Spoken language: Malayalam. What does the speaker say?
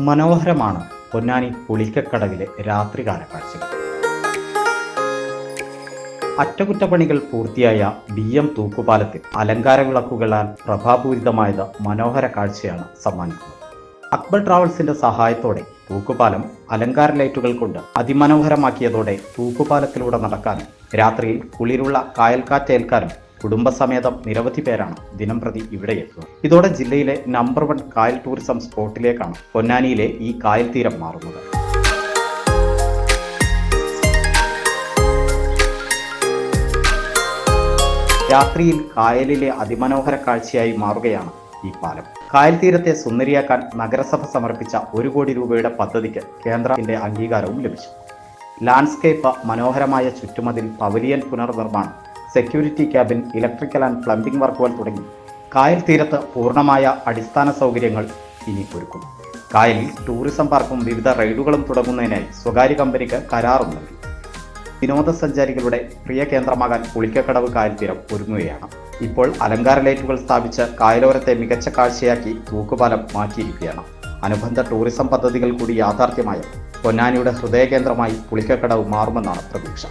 മനോഹരമാണ് പൊന്നാനി പുളിക്കക്കടവിലെ രാത്രികാല കാഴ്ചകൾ. അറ്റകുറ്റപ്പണികൾ പൂർത്തിയായ ബി എം തൂക്കുപാലത്തിൽ അലങ്കാര വിളക്കുകളാൽ പ്രഭാപൂരിതമായത് മനോഹര കാഴ്ചയാണ് സമ്മാനിക്കുന്നത്. അക്ബർ ട്രാവൽസിന്റെ സഹായത്തോടെ തൂക്കുപാലം അലങ്കാര ലൈറ്റുകൾ കൊണ്ട് അതിമനോഹരമാക്കിയതോടെ തൂക്കുപാലത്തിലൂടെ നടക്കാനും രാത്രിയിൽ കുളിരുള്ള കായൽക്കാറ്റേൽക്കാനും കുടുംബസമേതം നിരവധി പേരാണ് ദിനം പ്രതി ഇവിടെ എത്തുക. ഇതോടെ ജില്ലയിലെ നമ്പർ വൺ കായൽ ടൂറിസം സ്പോട്ടിലേക്കാണ് പൊന്നാനിയിലെ ഈ കായൽ തീരം മാറുന്നത്. രാത്രിയിൽ കായലിലെ അതിമനോഹര കാഴ്ചയായി മാറുകയാണ് ഈ പാലം. കായൽ തീരത്തെ സുന്ദരിയാക്കാൻ നഗരസഭ സമർപ്പിച്ച ഒരു കോടി രൂപയുടെ പദ്ധതിക്ക് കേന്ദ്രത്തിന്റെ അംഗീകാരവും ലഭിച്ചു. ലാൻഡ്സ്കേപ്പ് മനോഹരമായ ചുറ്റുമതിൽ പവലിയൻ പുനർനിർമ്മാണം security cabin electrical and plumbing വർക്കുകൾ തുടങ്ങി. കായൽ തീരത്ത് പൂർണമായ അടിസ്ഥാന സൗകര്യങ്ങൾ ഇനി ഒരുക്കും. കായലിൽ ടൂറിസം പാർക്കും വിവിധ റൈഡുകളും തുടങ്ങുന്നതിനായി സ്വകാര്യ കമ്പനിക്ക് കരാറും നൽകി. വിനോദസഞ്ചാരികളുടെ പ്രിയ കേന്ദ്രമാകാൻ പുളിക്കക്കടവ് കായൽ തീരം ഒരുങ്ങുകയാണ്. ഇപ്പോൾ അലങ്കാര ലൈറ്റുകൾ സ്ഥാപിച്ച് കായലോരത്തെ മികച്ച കാഴ്ചയാക്കി തൂക്കുപാലം മാറ്റിയിരിക്കുകയാണ്. അനുബന്ധ ടൂറിസം പദ്ധതികൾ കൂടി യാഥാർത്ഥ്യമായ പൊന്നാനിയുടെ ഹൃദയകേന്ദ്രമായി പുളിക്കക്കടവ് മാറുമെന്നാണ് പ്രതീക്ഷ.